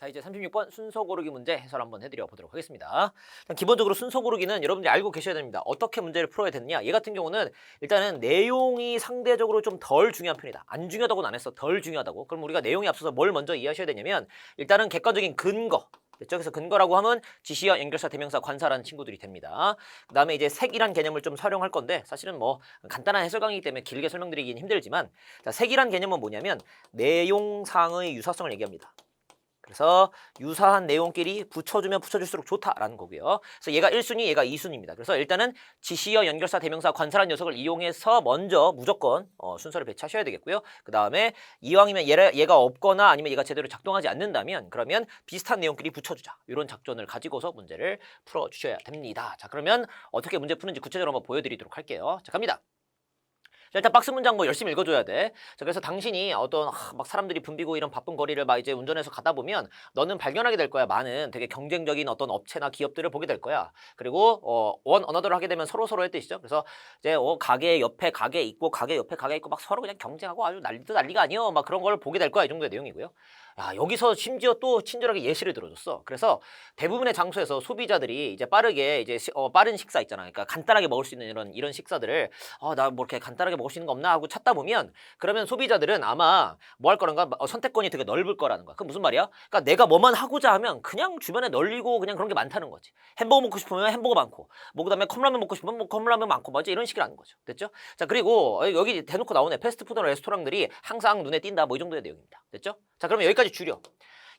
자 이제 36번 순서 고르기 문제 해설 한번 해드려 보도록 하겠습니다. 기본적으로 순서 고르기는 여러분들이 알고 계셔야 됩니다. 어떻게 문제를 풀어야 되느냐? 얘 같은 경우는 일단은 내용이 상대적으로 좀 덜 중요한 편이다. 안 중요하다고는 안 했어. 덜 중요하다고. 그럼 우리가 내용이 앞서서 뭘 먼저 이해하셔야 되냐면 일단은 객관적인 근거. 그래서 근거라고 하면 지시어, 연결사, 대명사, 관사라는 친구들이 됩니다. 그 다음에 이제 색이란 개념을 좀 활용할 건데 사실은 뭐 간단한 해설 강의이기 때문에 길게 설명드리긴 힘들지만 자, 색이란 개념은 뭐냐면 내용상의 유사성을 얘기합니다. 그래서 유사한 내용끼리 붙여주면 붙여줄수록 좋다라는 거고요. 그래서 얘가 1순위, 얘가 2순위입니다. 그래서 일단은 지시어, 연결사, 대명사, 관사라는 녀석을 이용해서 먼저 무조건 어, 순서를 배치하셔야 되겠고요. 그 다음에 이왕이면 얘가, 얘가 없거나 아니면 얘가 제대로 작동하지 않는다면 그러면 비슷한 내용끼리 붙여주자. 이런 작전을 가지고서 문제를 풀어주셔야 됩니다. 자 그러면 어떻게 문제 푸는지 구체적으로 한번 보여드리도록 할게요. 자 갑니다. 자, 일단 박스 문장 뭐 열심히 읽어줘야 돼. 자, 그래서 당신이 어떤 하, 막 사람들이 붐비고 이런 바쁜 거리를 막 이제 운전해서 가다 보면 너는 발견하게 될 거야. 많은 되게 경쟁적인 어떤 업체나 기업들을 보게 될 거야. 그리고 어, 원 언어더를 하게 되면 서로 서로의 뜻이죠. 그래서 이제 어, 가게 옆에 가게 있고 가게 옆에 가게 있고 막 서로 그냥 경쟁하고 아주 난리도 난리가 아니요. 막 그런 걸 보게 될 거야. 이 정도의 내용이고요. 야, 여기서 심지어 또 친절하게 예시를 들어줬어. 그래서 대부분의 장소에서 소비자들이 이제 빠르게 이제 시- 어, 빠른 식사 있잖아. 그러니까 간단하게 먹을 수 있는 이런 이런 식사들을 어, 나 뭐 이렇게 간단하게 먹을 수 있는 거 없나 하고 찾다 보면 그러면 소비자들은 아마 뭐 할 거란가 어, 선택권이 되게 넓을 거라는 거야. 그 무슨 말이야? 그러니까 내가 뭐만 하고자 하면 그냥 주변에 널리고 그냥 그런 게 많다는 거지. 햄버거 먹고 싶으면 햄버거 많고, 뭐 그다음에 컵라면 먹고 싶으면 뭐 컵라면 많고, 뭐지 이런 식이라는 거죠. 됐죠? 자 그리고 어, 여기 대놓고 나오네 패스트푸드나 레스토랑들이 항상 눈에 띈다. 뭐 이 정도의 내용입니다. 됐죠? 자 그러면 여기까지 줄여.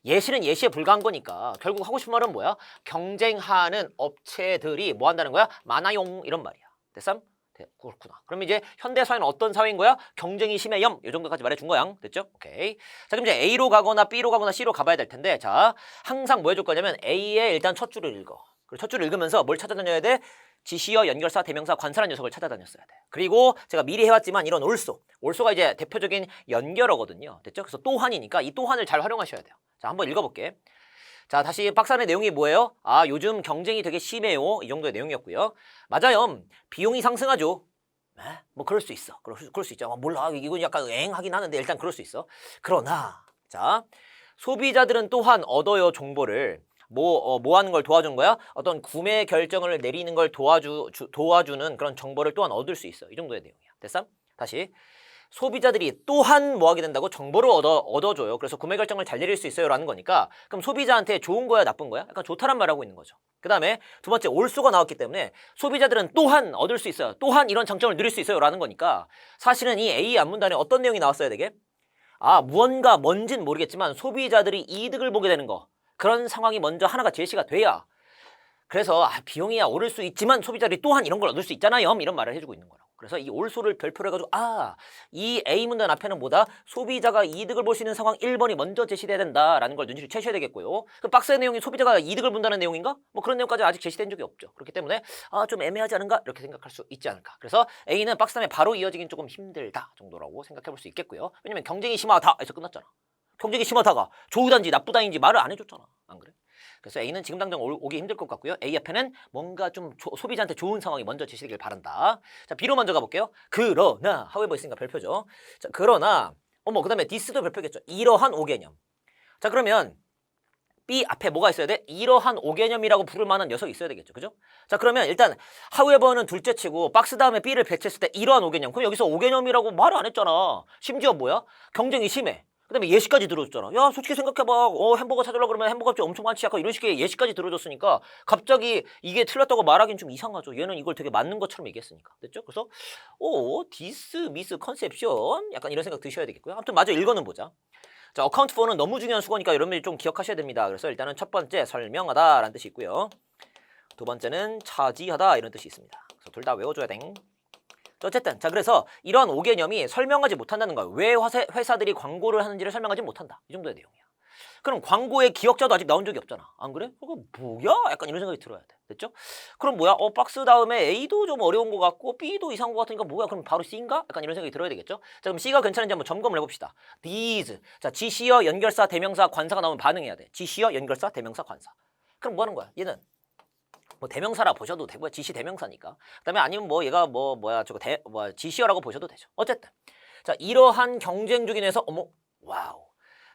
예시는 예시에 불과한 거니까 결국 하고 싶은 말은 뭐야? 경쟁하는 업체들이 뭐 한다는 거야? 많아용 이런 말이야. 됐삼? 네, 그렇구나. 그럼 이제 현대 사회는 어떤 사회인 거야? 경쟁이 심해염. 이 정도까지 말해준 거야. 됐죠? 오케이. 자, 그럼 이제 A로 가거나 B로 가거나 C로 가봐야 될 텐데, 자, 항상 뭐 해줄 거냐면 A의 일단 첫 줄을 읽어. 그리고 첫 줄을 읽으면서 뭘 찾아다녀야 돼? 지시어, 연결사, 대명사, 관사라는 녀석을 찾아다녔어야 돼. 그리고 제가 미리 해왔지만 이런 올소. 올소가 이제 대표적인 연결어거든요. 됐죠? 그래서 또한이니까 이 또한을 잘 활용하셔야 돼요. 자, 한번 읽어볼게. 자, 다시 박사 안의 내용이 뭐예요? 아, 요즘 경쟁이 되게 심해요. 이 정도의 내용이었고요. 맞아요. 비용이 상승하죠. 에? 뭐 그럴 수 있어. 그럴 수, 그럴 수 있죠. 아, 몰라. 이건 약간 앵하긴 하는데 일단 그럴 수 있어. 그러나 자, 소비자들은 또한 얻어요 정보를 뭐, 어, 뭐 하는 걸 도와준 거야? 어떤 구매 결정을 내리는 걸 도와주, 주, 도와주는 그런 정보를 또한 얻을 수 있어. 이 정도의 내용이야. 됐어? 다시. 소비자들이 또한 뭐 하게 된다고 정보를 얻어, 얻어줘요. 그래서 구매 결정을 잘 내릴 수 있어요. 라는 거니까 그럼 소비자한테 좋은 거야, 나쁜 거야? 약간 좋다란 말하고 있는 거죠. 그 다음에 두 번째 올수가 나왔기 때문에 소비자들은 또한 얻을 수 있어요. 또한 이런 장점을 누릴 수 있어요. 라는 거니까 사실은 이 A 안문단에 어떤 내용이 나왔어야 되게? 아, 무언가 뭔진 모르겠지만 소비자들이 이득을 보게 되는 거. 그런 상황이 먼저 하나가 제시가 돼야 그래서 아, 비용이야 오를 수 있지만 소비자들이 또한 이런 걸 얻을 수 있잖아요. 이런 말을 해주고 있는 거라고. 그래서 이 올소를 별표로 해가지고 아, 이 A 문단 앞에는 뭐다? 소비자가 이득을 볼 수 있는 상황 1번이 먼저 제시돼야 된다라는 걸 눈치를 채셔야 되겠고요. 그 박스의 내용이 소비자가 이득을 본다는 내용인가? 뭐 그런 내용까지 아직 제시된 적이 없죠. 그렇기 때문에 아, 좀 애매하지 않은가? 이렇게 생각할 수 있지 않을까. 그래서 A는 박스 다음에 바로 이어지긴 조금 힘들다 정도라고 생각해 볼 수 있겠고요. 왜냐면 경쟁이 심하다 해서 끝났잖아. 경쟁이 심하다가 좋다인지 나쁘다인지 말을 안 해줬잖아. 안 그래? 그래서 A는 지금 당장 올- 오기 힘들 것 같고요. A 앞에는 뭔가 좀 조- 소비자한테 좋은 상황이 먼저 제시되길 바란다. 자, B로 먼저 가볼게요. 그러나, however 있으니까 별표죠. 자, 그러나, 어머, 그 다음에 this도 별표겠죠. 이러한 오개념. 자, 그러면 B 앞에 뭐가 있어야 돼? 이러한 오개념이라고 부를 만한 녀석이 있어야 되겠죠. 그죠? 자, 그러면 일단 however는 둘째 치고 박스 다음에 B를 배치했을 때 이러한 오개념. 그럼 여기서 오개념이라고 말을 안 했잖아. 심지어 뭐야? 경쟁이 심해. 그다음에 예시까지 들어줬잖아. 야, 솔직히 생각해봐. 어, 햄버거 찾으려고 그러면 햄버거 값이 엄청 많지. 약간 이런 식의 예시까지 들어줬으니까 갑자기 이게 틀렸다고 말하기는 좀 이상하죠. 얘는 이걸 되게 맞는 것처럼 얘기했으니까. 됐죠? 그래서 오, 디스, 미스, 컨셉션. 약간 이런 생각 드셔야 되겠고요. 아무튼 마저 읽어는 보자. 자, 어카운트 4는 너무 중요한 수거니까 여러분들이 좀 기억하셔야 됩니다. 그래서 일단은 첫 번째 설명하다라는 뜻이 있고요. 두 번째는 차지하다 이런 뜻이 있습니다. 그래서 둘 다 외워줘야 돼. 어쨌든 자 그래서 이런 오개념이 설명하지 못한다는 거야. 왜 화세, 회사들이 광고를 하는지를 설명하지 못한다. 이 정도의 내용이야. 그럼 광고의 기억자도 아직 나온 적이 없잖아. 안 그래? 그거 뭐야? 약간 이런 생각이 들어야 돼. 됐죠? 그럼 뭐야? 어 박스 다음에 A도 좀 어려운 것 같고 B도 이상한 것 같으니까 뭐야? 그럼 바로 C인가? 약간 이런 생각이 들어야 되겠죠? 자 그럼 C가 괜찮은지 한번 점검을 해봅시다. These 자 지시어 연결사 대명사 관사가 나오면 반응해야 돼. 지시어 연결사 대명사 관사. 그럼 뭐 하는 거야? 얘는 뭐 대명사라 보셔도 되고요. 지시 대명사니까. 그다음에 아니면 뭐 얘가 뭐 뭐야 저거 대 뭐 지시어라고 보셔도 되죠. 어쨌든 자 이러한 경쟁 중인에서 어머 와우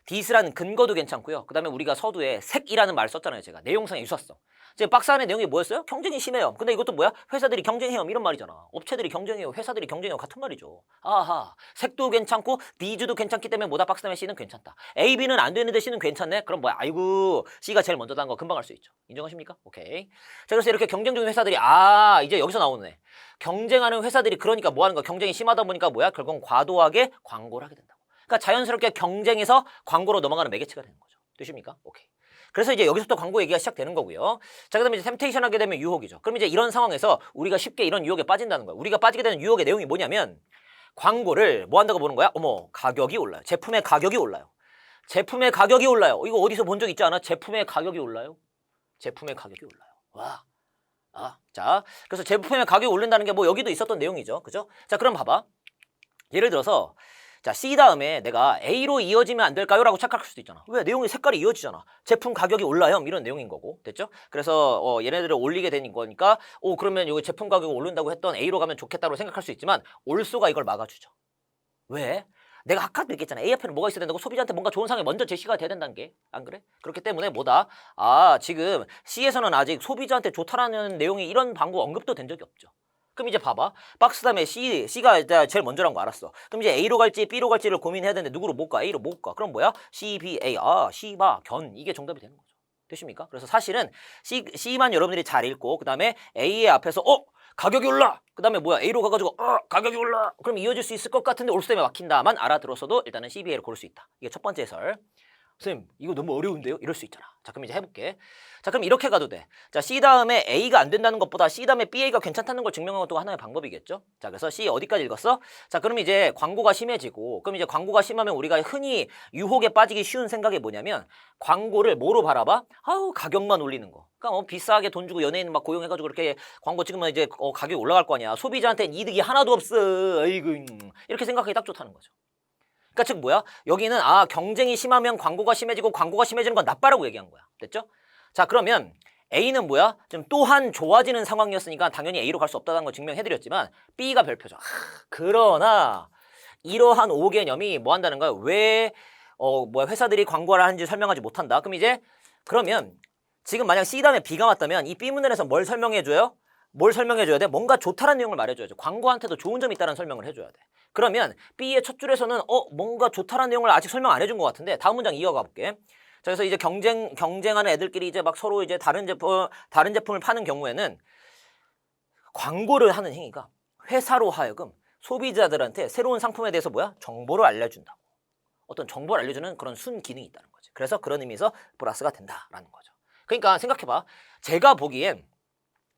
디스라는 근거도 괜찮고요. 그다음에 우리가 서두에 색이라는 말을 썼잖아요. 제가 내용상의 유사성. 지금 박스 안에 내용이 뭐였어요? 경쟁이 심해요. 근데 이것도 뭐야? 회사들이 경쟁해요. 이런 말이잖아. 업체들이 경쟁해요. 회사들이 경쟁해요. 같은 말이죠. 아하. 색도 괜찮고 디즈도 괜찮기 때문에 뭐다 박스 다음에 C는 괜찮다. A, B는 안 되는데 C는 괜찮네. 그럼 뭐야? 아이고 C가 제일 먼저다는 거 금방 알 수 있죠. 인정하십니까? 오케이. 자 그래서 이렇게 경쟁 중인 회사들이 아 이제 여기서 나오네. 경쟁하는 회사들이 그러니까 뭐 하는 거? 경쟁이 심하다 보니까 뭐야? 결국 과도하게 광고를 하게 된다고. 그러니까 자연스럽게 경쟁에서 광고로 넘어가는 매개체가 되는 거죠. 되십니까? 오케이. 그래서 이제 여기서부터 광고 얘기가 시작되는 거고요. 자, 그다음에 이제 템테이션 하게 되면 유혹이죠. 그럼 이제 이런 상황에서 우리가 쉽게 이런 유혹에 빠진다는 거예요. 우리가 빠지게 되는 유혹의 내용이 뭐냐면 광고를 뭐 한다고 보는 거야? 어머, 가격이 올라요. 제품의 가격이 올라요. 제품의 가격이 올라요. 이거 어디서 본 적 있지 않아? 제품의 가격이 올라요. 제품의 가격이 올라요. 와. 아, 자, 그래서 제품의 가격이 오른다는 게 뭐 여기도 있었던 내용이죠. 그죠? 자, 그럼 봐봐. 예를 들어서 자, C 다음에 내가 A로 이어지면 안 될까요? 라고 착각할 수도 있잖아. 왜? 내용이 색깔이 이어지잖아. 제품 가격이 올라요. 이런 내용인 거고. 됐죠? 그래서 어, 얘네들을 올리게 되는 거니까 오, 그러면 이거 제품 가격이 오른다고 했던 A로 가면 좋겠다고 생각할 수 있지만 올소가 이걸 막아주죠. 왜? 내가 아까도 얘기했잖아. A 앞에는 뭐가 있어야 된다고 소비자한테 뭔가 좋은 상황이 먼저 제시가 돼야 된다는 게. 안 그래? 그렇기 때문에 뭐다? 아, 지금 C에서는 아직 소비자한테 좋다라는 내용이 이런 방법 언급도 된 적이 없죠. 그럼 이제 봐봐. 박스 다음에 C, C가 제일 먼저란 거 알았어. 그럼 이제 A로 갈지 B로 갈지를 고민해야 되는데 누구로 못 가? A로 못 가. 그럼 뭐야? C, B, A. 아, C, 바, 견. 이게 정답이 되는 거죠. 되십니까? 그래서 사실은 C, C만 여러분들이 잘 읽고 그 다음에 A의 앞에서 어? 가격이 올라! 그 다음에 뭐야? A로 가가지고 어? 가격이 올라! 그럼 이어질 수 있을 것 같은데 올수 때문에 막힌다만 알아들었어도 일단은 CBA를 고를 수 있다. 이게 첫 번째 해설. 선생님 이거 너무 어려운데요? 이럴 수 있잖아. 자 그럼 이제 해볼게. 자 그럼 이렇게 가도 돼. 자 C 다음에 A가 안 된다는 것보다 C 다음에 BA가 괜찮다는 걸 증명하는 것도 하나의 방법이겠죠. 자 그래서 C 어디까지 읽었어? 자 그럼 이제 광고가 심해지고 그럼 이제 광고가 심하면 우리가 흔히 유혹에 빠지기 쉬운 생각이 뭐냐면 광고를 뭐로 바라봐? 아우 가격만 올리는 거. 그러니까 뭐 비싸게 돈 주고 연예인 막 고용해가지고 그렇게 광고 찍으면 이제 어, 가격이 올라갈 거 아니야. 소비자한테는 이득이 하나도 없어. 아이고 음. 이렇게 생각하기 딱 좋다는 거죠. 그러니까 즉 뭐야? 여기는 아 경쟁이 심하면 광고가 심해지고 광고가 심해지는 건 나빠라고 얘기한 거야. 됐죠? 자 그러면 A는 뭐야? 지금 또한 좋아지는 상황이었으니까 당연히 A로 갈 수 없다는 걸 증명해드렸지만 B가 별표죠. 하, 그러나 이러한 오호 개념이 뭐 한다는 거야? 왜 어, 뭐야 회사들이 광고를 하는지 설명하지 못한다. 그럼 이제 그러면 지금 만약 C 다음에 B가 맞다면 이 B 문단에서 뭘 설명해줘요? 뭘 설명해 줘야 돼? 뭔가 좋다는 내용을 말해 줘야죠. 광고한테도 좋은 점이 있다는 설명을 해 줘야 돼. 그러면 B의 첫 줄에서는 어 뭔가 좋다는 내용을 아직 설명 안 해준 것 같은데 다음 문장 이어가 볼게. 자, 그래서 이제 경쟁 경쟁하는 애들끼리 이제 막 서로 이제 다른 제품 다른 제품을 파는 경우에는 광고를 하는 행위가 회사로 하여금 소비자들한테 새로운 상품에 대해서 뭐야 정보를 알려준다고 어떤 정보를 알려주는 그런 순 기능이 있다는 거지. 그래서 그런 의미에서 플러스가 된다라는 거죠. 그러니까 생각해봐. 제가 보기엔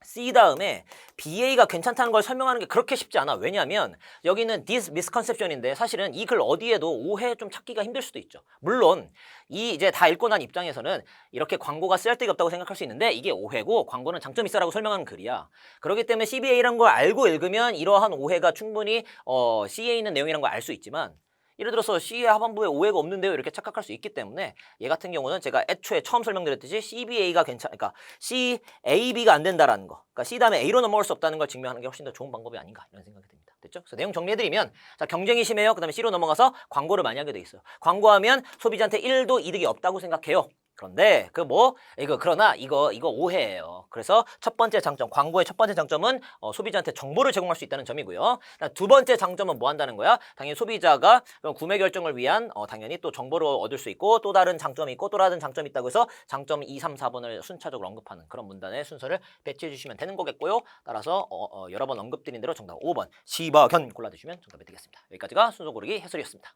C 다음에 BA가 괜찮다는 걸 설명하는 게 그렇게 쉽지 않아. 왜냐하면 여기는 this misconception인데 사실은 이 글 어디에도 오해 좀 찾기가 힘들 수도 있죠. 물론 이 이제 다 읽고 난 입장에서는 이렇게 광고가 쓸데가 없다고 생각할 수 있는데 이게 오해고 광고는 장점이 있어라고 설명하는 글이야. 그렇기 때문에 CBA라는 걸 알고 읽으면 이러한 오해가 충분히 어, C에 있는 내용이라는 걸 알 수 있지만 예를 들어서 C의 하반부에 오해가 없는데요 이렇게 착각할 수 있기 때문에 얘 같은 경우는 제가 애초에 처음 설명드렸듯이 CBA가 괜찮, 그러니까 C, A, B가 안 된다라는 거, 그러니까 C 다음에 A로 넘어갈 수 없다는 걸 증명하는 게 훨씬 더 좋은 방법이 아닌가 이런 생각이 듭니다. 됐죠? 그래서 내용 정리해드리면 자 경쟁이 심해요. 그 다음에 C로 넘어가서 광고를 많이 하게 돼 있어요. 광고하면 소비자한테 1도 이득이 없다고 생각해요. 그런데 그 뭐 이거 그러나 이거 이거 오해예요. 그래서 첫 번째 장점 광고의 첫 번째 장점은 어, 소비자한테 정보를 제공할 수 있다는 점이고요. 두 번째 장점은 뭐 한다는 거야? 당연히 소비자가 구매 결정을 위한 어, 당연히 또 정보를 얻을 수 있고 또 다른 장점이 있고 또 다른 장점이 있다고 해서 장점 2, 3, 4번을 순차적으로 언급하는 그런 문단의 순서를 배치해 주시면 되는 거겠고요. 따라서 어, 어, 여러 번 언급드린 대로 정답 5번 시바견 골라 주시면 정답이 되겠습니다. 여기까지가 순서 고르기 해설이었습니다.